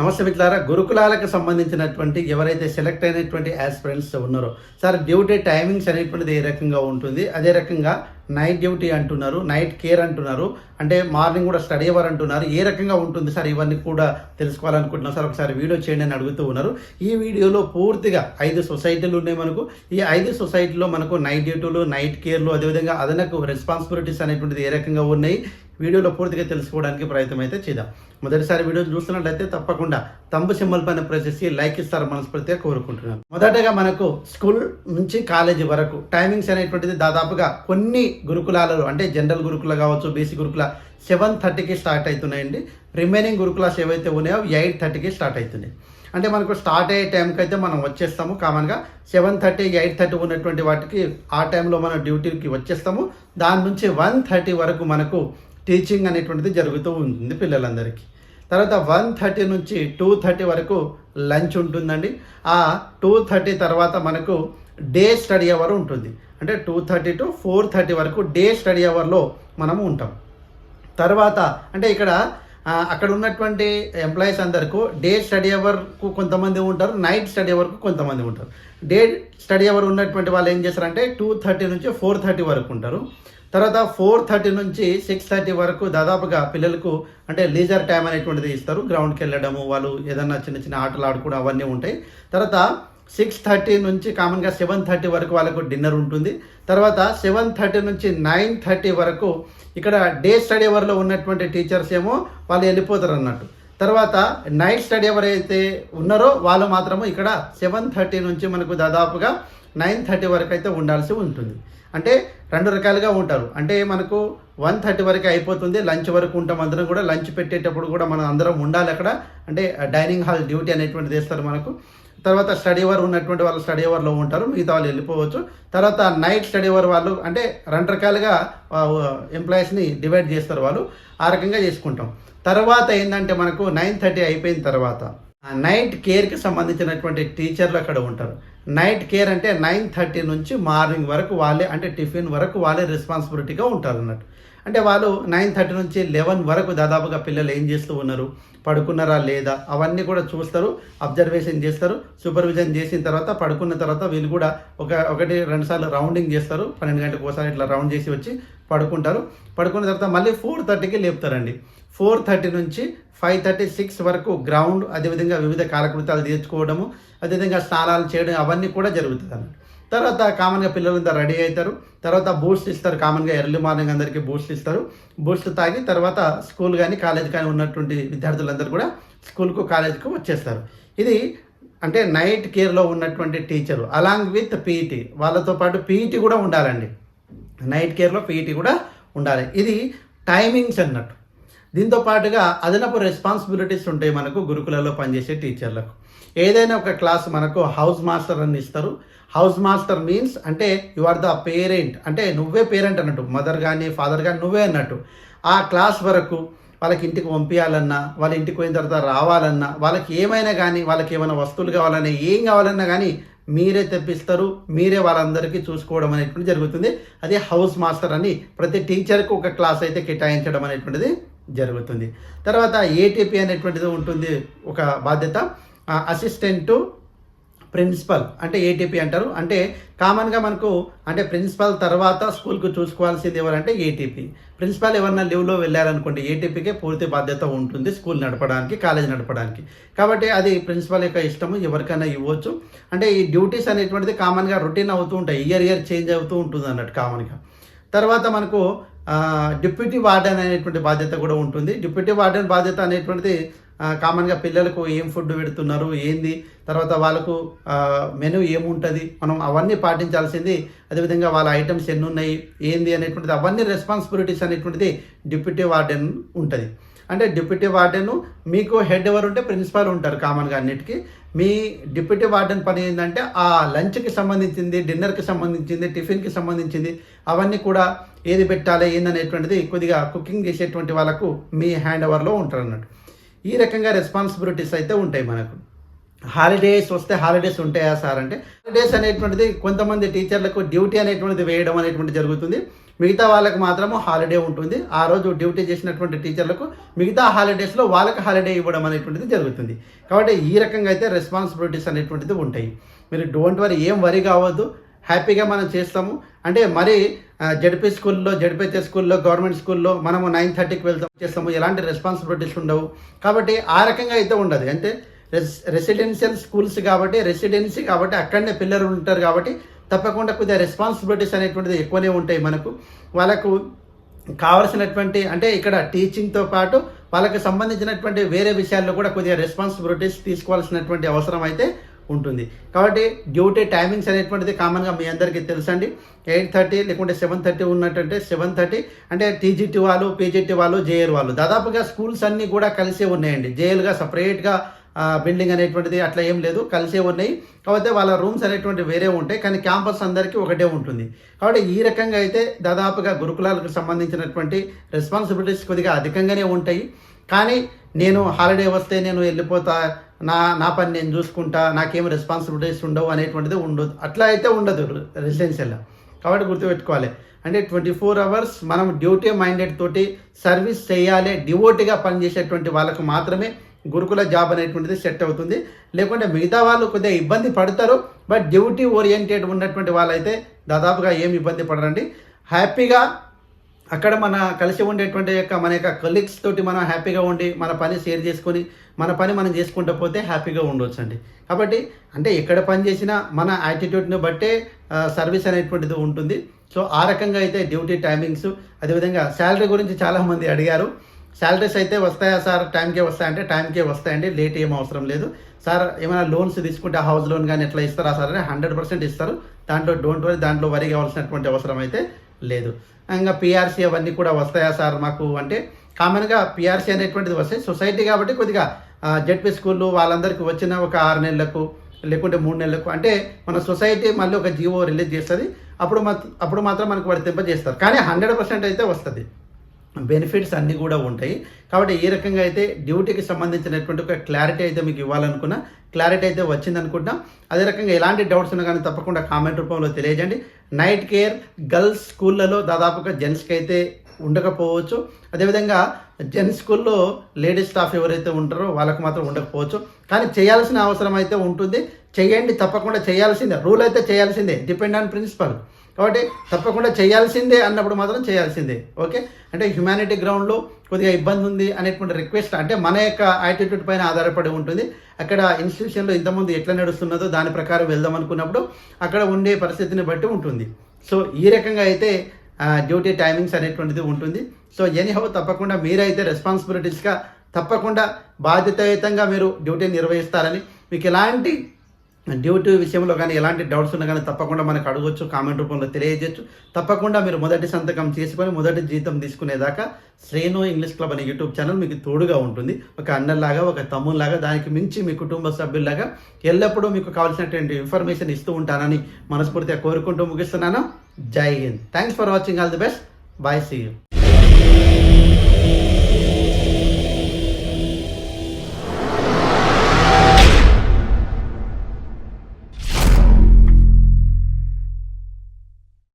నమస్తే మిత్రులారా గురుకులాలకు సంబంధించినటువంటి ఎవరైతే సెలెక్ట్ అయినటువంటి ఆస్పిరెంట్స్ ఉన్నారో సార్ డ్యూటీ టైమింగ్స్ అనేటువంటిది ఏ రకంగా ఉంటుంది? అదే రకంగా నైట్ డ్యూటీ అంటున్నారు నైట్ కేర్ అంటున్నారు అంటే మార్నింగ్ కూడా స్టడీ అవర్ అంటున్నారు. ఏ రకంగా ఉంటుంది సార్ ఇవన్నీ కూడా తెలుసుకోవాలనుకుంటున్నాం సార్? ఒకసారి వీడియో చేయండి అని అడుగుతూ ఉన్నారు. ఈ వీడియోలో పూర్తిగా ఐదు సొసైటీలు ఉన్నాయి మనకు. ఈ ఐదు సొసైటీలో మనకు నైట్ డ్యూటీలు నైట్ కేర్లు అదేవిధంగా అదనకు రెస్పాన్సిబిలిటీస్ అనేటువంటిది ఏ రకంగా ఉన్నాయి? వీడియోలో పూర్తిగా తెలుసుకోవడానికి ప్రయత్నం అయితే చేద్దాం. మొదటిసారి వీడియో చూస్తున్నట్లయితే తప్పకుండా తంబు సింబల్ పైన ప్రెస్ చేసి లైక్ ఇస్తారు మనస్ఫూర్తిగా కోరుకుంటున్నాను. మొదటగా మనకు స్కూల్ నుంచి కాలేజీ వరకు టైమింగ్స్ అనేటువంటిది దాదాపుగా కొన్ని గురుకులాలలో అంటే జనరల్ గురుకుల కావచ్చు బీసీ గురుకుల సెవెన్ థర్టీకి స్టార్ట్ అవుతున్నాయండి. రిమైనింగ్ గురుకులాస్ ఏవైతే ఉన్నాయో ఎయిట్ థర్టీకి స్టార్ట్ అవుతున్నాయి. అంటే మనకు స్టార్ట్ అయ్యే టైంకి అయితే మనం వచ్చేస్తాము. కామన్గా సెవెన్ థర్టీ ఎయిట్ థర్టీ ఉన్నటువంటి వాటికి ఆ టైంలో మనం డ్యూటీకి వచ్చేస్తాము. దాని నుంచి వన్ థర్టీ వరకు మనకు టీచింగ్ అనేటువంటిది జరుగుతూ ఉంటుంది పిల్లలందరికీ. తర్వాత వన్ థర్టీ నుంచి టూ థర్టీ వరకు లంచ్ ఉంటుందండి. ఆ టూ థర్టీ తర్వాత మనకు డే స్టడీ అవర్ ఉంటుంది. అంటే two thirty to four thirty వరకు డే స్టడీ అవర్లో మనము ఉంటాం. తర్వాత అంటే ఇక్కడ అక్కడ ఉన్నటువంటి ఎంప్లాయీస్ అందరికీ డే స్టడీ అవర్కు కొంతమంది ఉంటారు నైట్ స్టడీ అవర్కు కొంతమంది ఉంటారు. డే స్టడీ అవర్ ఉన్నటువంటి వాళ్ళు ఏం చేస్తారంటే టూ థర్టీ నుంచి ఫోర్ థర్టీ వరకు ఉంటారు. తర్వాత ఫోర్ థర్టీ నుంచి సిక్స్ థర్టీ వరకు దాదాపుగా పిల్లలకు అంటే లీజర్ టైం అనేటువంటిది ఇస్తారు. గ్రౌండ్కి వెళ్ళడము వాళ్ళు ఏదన్నా చిన్న చిన్న ఆటలు ఆడుకోవడం అవన్నీ ఉంటాయి. తర్వాత సిక్స్ థర్టీ నుంచి కామన్గా సెవెన్ థర్టీ వరకు వాళ్ళకు డిన్నర్ ఉంటుంది. తర్వాత సెవెన్ థర్టీ నుంచి నైన్ థర్టీ వరకు ఇక్కడ డే స్టడీ అవర్లో ఉన్నటువంటి టీచర్స్ ఏమో వాళ్ళు వెళ్ళిపోతారు అన్నట్టు. తర్వాత నైట్ స్టడీ ఎవరైతే ఉన్నారో వాళ్ళు మాత్రము ఇక్కడ సెవెన్ థర్టీ నుంచి మనకు దాదాపుగా నైన్ థర్టీ వరకు అయితే ఉండాల్సి ఉంటుంది. అంటే రెండు రకాలుగా ఉంటారు. అంటే మనకు వన్ థర్టీ వరకు అయిపోతుంది. లంచ్ వరకు ఉంటాం. అందరం కూడా లంచ్ పెట్టేటప్పుడు కూడా మనం అందరం ఉండాలి అక్కడ. అంటే డైనింగ్ హాల్ డ్యూటీ అనేటువంటిది వేస్తారు మనకు. తర్వాత స్టడీ అవర్ ఉన్నటువంటి వాళ్ళు స్టడీ అవర్లో ఉంటారు మిగతా వాళ్ళు వెళ్ళిపోవచ్చు. తర్వాత నైట్ స్టడీ అవర్ వాళ్ళు అంటే రెండు రకాలుగా ఎంప్లాయీస్ని డివైడ్ చేస్తారు వాళ్ళు. ఆ రకంగా చేసుకుంటాం. తర్వాత ఏంటంటే మనకు నైన్ థర్టీ అయిపోయిన తర్వాత ఆ నైట్ కేర్కి సంబంధించినటువంటి టీచర్లు అక్కడ ఉంటారు. నైట్ కేర్ అంటే నైన్ థర్టీ నుంచి మార్నింగ్ వరకు వాళ్ళే అంటే టిఫిన్ వరకు వాళ్ళే రెస్పాన్సిబిలిటీగా ఉంటారు అన్నట్టు అంటే వాళ్ళు నైన్ థర్టీ నుంచి లెవెన్ వరకు దాదాపుగా పిల్లలు ఏం చేస్తూ ఉన్నారు? పడుకున్నారా లేదా? అవన్నీ కూడా చూస్తారు అబ్జర్వేషన్ చేస్తారు సూపర్విజన్ చేసిన తర్వాత పడుకున్న తర్వాత వీళ్ళు కూడా ఒక ఒకటి రెండు సార్లు రౌండింగ్ చేస్తారు. పన్నెండు గంటలకు ఒకసారి ఇట్లా రౌండ్ చేసి వచ్చి పడుకుంటారు. పడుకున్న తర్వాత మళ్ళీ ఫోర్ థర్టీకి లేపుతారండి. ఫోర్ థర్టీ నుంచి ఫైవ్ థర్టీ సిక్స్ వరకు గ్రౌండ్ అదేవిధంగా వివిధ కాలకృతాలు తీర్చుకోవడము అదేవిధంగా స్నానాలు చేయడం అవన్నీ కూడా జరుగుతుంది అన్నమాట తర్వాత కామన్గా పిల్లలంతా రెడీ అవుతారు. తర్వాత బూస్ట్ ఇస్తారు కామన్గా ఎర్లీ మార్నింగ్ అందరికీ బూస్ట్ ఇస్తారు. బూస్ట్ తాగి తర్వాత స్కూల్ కానీ కాలేజ్ కానీ ఉన్నటువంటి విద్యార్థులందరూ కూడా స్కూల్కు కాలేజ్కు వచ్చేస్తారు. ఇది అంటే నైట్ కేర్లో ఉన్నటువంటి టీచరు అలాంగ్ విత్ పీఈటీ వాళ్ళతో పాటు పీఈటీ కూడా ఉండాలండి. నైట్ కేర్లో పీఈటీ కూడా ఉండాలి. ఇది టైమింగ్స్ అన్నట్టు. దీంతో పాటుగా అదనపు రెస్పాన్సిబిలిటీస్ ఉంటాయి మనకు గురుకులలో పనిచేసే టీచర్లకు. ఏదైనా ఒక క్లాస్ మనకు హౌస్ మాస్టర్ అని ఇస్తారు. హౌస్ మాస్టర్ మీన్స్ అంటే యు ఆర్ ద పేరెంట్. అంటే నువ్వే పేరెంట్ అన్నట్టు మదర్ కానీ ఫాదర్ కానీ నువ్వే అన్నట్టు. ఆ క్లాస్ వరకు వాళ్ళకి ఇంటికి పంపించాలన్నా వాళ్ళ ఇంటికి పోయిన తర్వాత రావాలన్నా వాళ్ళకి ఏమైనా కానీ వాళ్ళకి ఏమైనా వస్తువులు కావాలన్నా ఏం కావాలన్నా కానీ మీరే తెప్పిస్తారు మీరే వాళ్ళందరికీ చూసుకోవడం అనేటువంటి జరుగుతుంది. అదే హౌస్ మాస్టర్ అని ప్రతి టీచర్కి ఒక క్లాస్ అయితే కేటాయించడం అనేటువంటిది జరుగుతుంది. తర్వాత ఏటీపీ అనేటువంటిది ఉంటుంది ఒక బాధ్యత. అసిస్టెంట్ ప్రిన్సిపల్ అంటే ఏటీపీ అంటారు. అంటే కామన్గా మనకు అంటే ప్రిన్సిపల్ తర్వాత స్కూల్కు చూసుకోవాల్సింది ఎవరంటే ఏటీపీ ప్రిన్సిపల్ ఎవరన్నా లీవ్లో వెళ్ళారనుకోండి ఏటీపీకే పూర్తి బాధ్యత ఉంటుంది స్కూల్ నడపడానికి కాలేజ్ నడపడానికి. కాబట్టి అది ప్రిన్సిపల్ యొక్క ఇష్టము ఎవరికైనా ఇవ్వచ్చు. అంటే ఈ డ్యూటీస్ అనేటువంటిది కామన్గా రొటీన్ అవుతూ ఉంటాయి ఇయర్ ఇయర్ చేంజ్ అవుతూ ఉంటుంది అన్నట్టు కామన్గా. తర్వాత మనకు డిప్యూటీ వార్డెన్ అనేటువంటి బాధ్యత కూడా ఉంటుంది. డిప్యూటీ వార్డెన్ బాధ్యత అనేటువంటిది కామన్గా పిల్లలకు ఏం ఫుడ్ పెడుతున్నారు ఏంది? తర్వాత వాళ్ళకు మెను మెనూ ఏముంటుంది? మనం అవన్నీ పాటించాల్సింది అదేవిధంగా వాళ్ళ ఐటమ్స్ ఎన్ని ఉన్నాయి ఏంది అనేటువంటిది అవన్నీ రెస్పాన్సిబిలిటీస్ అనేటువంటిది డిప్యూటీ వార్డెన్ ఉంటుంది. అంటే డిప్యూటీ వార్డెన్ మీకు హెడ్ ఎవరు ఉంటే ప్రిన్సిపాల్ ఉంటారు కామన్గా అన్నిటికీ. మీ డిప్యూటీ వార్డెన్ పని ఏంటంటే ఆ లంచ్కి సంబంధించింది డిన్నర్కి సంబంధించింది టిఫిన్కి సంబంధించింది అవన్నీ కూడా ఏది పెట్టాలి ఏందనేటువంటిది కొద్దిగా కుకింగ్ చేసేటువంటి వాళ్ళకు మీ హ్యాండ్ ఓవర్లో ఉంటారు అన్నట్టు ఈ రకంగా రెస్పాన్సిబిలిటీస్ అయితే ఉంటాయి మనకు. హాలిడేస్ వస్తే హాలిడేస్ ఉంటాయా సార్ అంటే హాలిడేస్ అనేటువంటిది కొంతమంది టీచర్లకు డ్యూటీ అనేటువంటిది వేయడం అనేటువంటిది జరుగుతుంది. మిగతా వాళ్ళకు మాత్రము హాలిడే ఉంటుంది. ఆ రోజు డ్యూటీ చేసినటువంటి టీచర్లకు మిగతా హాలిడేస్లో వాళ్ళకి హాలిడే ఇవ్వడం అనేటువంటిది జరుగుతుంది. కాబట్టి ఈ రకంగా అయితే రెస్పాన్సిబిలిటీస్ అనేటువంటిది ఉంటాయి. మీరు డోంట్ వరీ ఏం వరి కావద్దు. హ్యాపీగా మనం చేస్తాము. అంటే మరి జడ్పీ స్కూల్లో జడ్పీతే స్కూల్లో గవర్నమెంట్ స్కూల్లో మనము నైన్ థర్టీకి వెళ్తాం చేస్తాము. ఎలాంటి రెస్పాన్సిబిలిటీస్ ఉండవు. కాబట్టి ఆ రకంగా అయితే ఉండదు. అంటే రెస్ రెసిడెన్షియల్ స్కూల్స్ కాబట్టి రెసిడెన్సీ కాబట్టి అక్కడనే పిల్లలు ఉంటారు కాబట్టి తప్పకుండా కొద్దిగా రెస్పాన్సిబిలిటీస్ అనేటువంటిది ఎక్కువనే ఉంటాయి మనకు. వాళ్ళకు కావలసినటువంటి అంటే ఇక్కడ టీచింగ్తో పాటు వాళ్ళకి సంబంధించినటువంటి వేరే విషయాల్లో కూడా కొద్దిగా రెస్పాన్సిబిలిటీస్ తీసుకోవాల్సినటువంటి అవసరం అయితే ఉంటుంది. కాబట్టి డ్యూటీ టైమింగ్స్ అనేటువంటిది కామన్గా మీ అందరికీ తెలుసండి. ఎయిట్ థర్టీ లేకుంటే సెవెన్ థర్టీ ఉన్నట్టంటే సెవెన్ థర్టీ అంటే టీజీటీ వాళ్ళు పీజీటీ వాళ్ళు జేఎల్ వాళ్ళు. దాదాపుగా స్కూల్స్ అన్నీ కూడా కలిసే ఉన్నాయండి. జేఎల్గా సపరేట్గా బిల్డింగ్ అనేటువంటిది అట్లా ఏం లేదు. కలిసే ఉన్నాయి. కాకపోతే వాళ్ళ రూమ్స్ అనేటువంటి వేరే ఉంటాయి. కానీ క్యాంపస్ అందరికీ ఒకటే ఉంటుంది. కాబట్టి ఈ రకంగా అయితే దాదాపుగా గురుకులాలకు సంబంధించినటువంటి రెస్పాన్సిబిలిటీస్ కొద్దిగా అధికంగానే ఉంటాయి. కానీ నేను హాలిడే వస్తే నేను వెళ్ళిపోతా నా నా పని నేను చూసుకుంటా నాకేం రెస్పాన్సిబిలిటీస్ ఉండవు అనేటువంటిది ఉండదు. అట్లా అయితే ఉండదు రెసిడెన్షియల్ కాబట్టి గుర్తుపెట్టుకోవాలి. అంటే ట్వంటీ ఫోర్ అవర్స్ మనం డ్యూటీ మైండెడ్ తోటి సర్వీస్ చేయాలి డివోటీగా పనిచేసేటువంటి వాళ్ళకు మాత్రమే గురుకుల జాబ్ అనేటువంటిది సెట్ అవుతుంది. లేకుంటే మిగతా వాళ్ళు కొద్దిగా ఇబ్బంది పడతారు బట్ డ్యూటీ ఓరియంటెడ్ ఉన్నటువంటి వాళ్ళైతే దాదాపుగా ఏమి ఇబ్బంది పడరండి. హ్యాపీగా అక్కడ మన కలిసి ఉండేటువంటి యొక్క మన యొక్క కొలీగ్స్ తోటి మనం హ్యాపీగా ఉండి మన పని షేర్ చేసుకొని మన పని మనం చేసుకుంటూ పోతే హ్యాపీగా ఉండొచ్చు అండి కాబట్టి అంటే ఎక్కడ పని చేసినా మన యాటిట్యూడ్ని బట్టే సర్వీస్ అనేటువంటిది ఉంటుంది. సో ఆ రకంగా అయితే డ్యూటీ టైమింగ్స్ అదేవిధంగా శాలరీ గురించి చాలామంది అడిగారు. శాలరీస్ అయితే వస్తాయా సార్? టైంకే వస్తాయంటే టైంకే వస్తాయండి. లేట్ ఏం అవసరం లేదు. సార్ ఏమైనా లోన్స్ తీసుకుంటే హౌస్ లోన్ కానీ ఎట్లా ఇస్తారా సార్ అని హండ్రెడ్ పర్సెంట్ ఇస్తారు. దాంట్లో డోంట్ వరీ దాంట్లో వరి కావాల్సినటువంటి అవసరం అయితే లేదు. ఇంకా పిఆర్సీ అవన్నీ కూడా వస్తాయా సార్ మాకు అంటే కామన్గా పిఆర్సీ అనేటువంటిది వస్తాయి. సొసైటీ కాబట్టి కొద్దిగా జెడ్పీ స్కూళ్ళు వాళ్ళందరికీ వచ్చిన ఒక ఆరు నెలలకు లేకుంటే మూడు నెలలకు అంటే మన సొసైటీ మళ్ళీ ఒక జీవో రిలీజ్ చేస్తుంది. అప్పుడు అప్పుడు మాత్రం మనకు వర్తింపజేస్తారు కానీ హండ్రెడ్ పర్సెంట్ అయితే వస్తుంది. బెనిఫిట్స్ అన్నీ కూడా ఉంటాయి. కాబట్టి ఏ రకంగా అయితే డ్యూటీకి సంబంధించినటువంటి ఒక క్లారిటీ అయితే మీకు ఇవ్వాలనుకున్నా క్లారిటీ అయితే వచ్చింది అనుకుంటున్నాం అదే రకంగా ఎలాంటి డౌట్స్ ఉన్నా కానీ తప్పకుండా కామెంట్ రూపంలో తెలియజేయండి. నైట్ కేర్ గర్ల్స్ స్కూళ్ళలో దాదాపుగా జెంట్స్కి అయితే ఉండకపోవచ్చు. అదేవిధంగా జెంట్స్ స్కూల్లో లేడీస్ స్టాఫ్ ఎవరైతే ఉంటారో వాళ్ళకు మాత్రం ఉండకపోవచ్చు. కానీ చేయాల్సిన అవసరం అయితే ఉంటుంది. చేయండి తప్పకుండా చేయాల్సిందే. రూల్ అయితే చేయాల్సిందే. Depend on principal. కాబట్టి తప్పకుండా చేయాల్సిందే అన్నప్పుడు మాత్రం చేయాల్సిందే ఓకే? అంటే హ్యుమానిటీ గ్రౌండ్లో కొద్దిగా ఇబ్బంది ఉంది అనేటువంటి రిక్వెస్ట్ అంటే మన యొక్క యాటిట్యూడ్ పైన ఆధారపడి ఉంటుంది. అక్కడ ఇన్స్టిట్యూషన్లో ఇంతకుముందు ఎట్లా నడుస్తున్నదో దాని ప్రకారం వెళ్దాం అనుకున్నప్పుడు అక్కడ ఉండే పరిస్థితిని బట్టి ఉంటుంది. సో ఈ రకంగా అయితే డ్యూటీ టైమింగ్స్ అనేటువంటిది ఉంటుంది. సో ఎనీహౌ తప్పకుండా మీరైతే రెస్పాన్సిబిలిటీస్గా తప్పకుండా బాధ్యతాయుతంగా మీరు డ్యూటీ నిర్వహిస్తారని మీకు ఎలాంటి డ్యూటీ విషయంలో కానీ ఎలాంటి డౌట్స్ ఉన్నా కానీ తప్పకుండా మనకు అడగొచ్చు కామెంట్ రూపంలో తెలియజేయచ్చు. తప్పకుండా మీరు మొదటి సంతకం చేసుకొని మొదటి జీతం తీసుకునేదాకా శ్రేణు ఇంగ్లీష్ క్లబ్ అనే యూట్యూబ్ ఛానల్ మీకు తోడుగా ఉంటుంది. ఒక అన్నలాగా ఒక తమ్ముల్లాగా దానికి మించి మీ కుటుంబ సభ్యుల్లాగా ఎల్లప్పుడూ మీకు కావాల్సినటువంటి ఇన్ఫర్మేషన్ ఇస్తూ ఉంటానని మనస్ఫూర్తిగా కోరుకుంటూ ముగిస్తున్నాను. జై Hind. Thanks for watching all the best bye see you